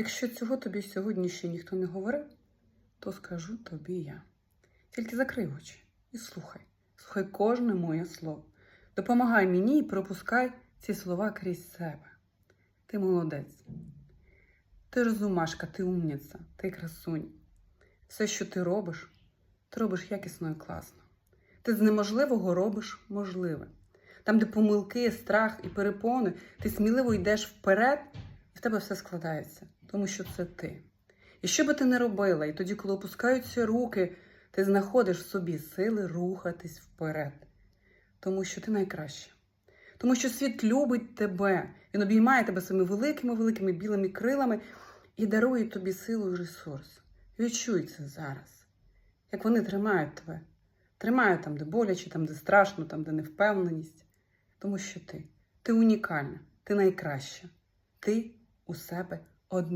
Якщо цього тобі сьогодні ще ніхто не говорив, то скажу тобі я. Тільки закрий очі і слухай. Слухай кожне моє слово. Допомагай мені і пропускай ці слова крізь себе. Ти молодець. Ти розумашка, ти умниця, ти красунь. Все, що ти робиш, ти робиш якісно і класно. Ти з неможливого робиш можливе. Там, де помилки, страх і перепони, ти сміливо йдеш вперед, і в тебе все складається, тому що це ти. І що би ти не робила, і тоді, коли опускаються руки, ти знаходиш в собі сили рухатись вперед, тому що ти найкраща. Тому що світ любить тебе, він обіймає тебе своїми великими, великими білими крилами і дарує тобі силу і ресурс. Відчуй це зараз, як вони тримають тебе. Тримають там, де боляче, там, де страшно, там, де невпевненість. Тому що ти, ти унікальна, ти найкраща, ти у себе одна.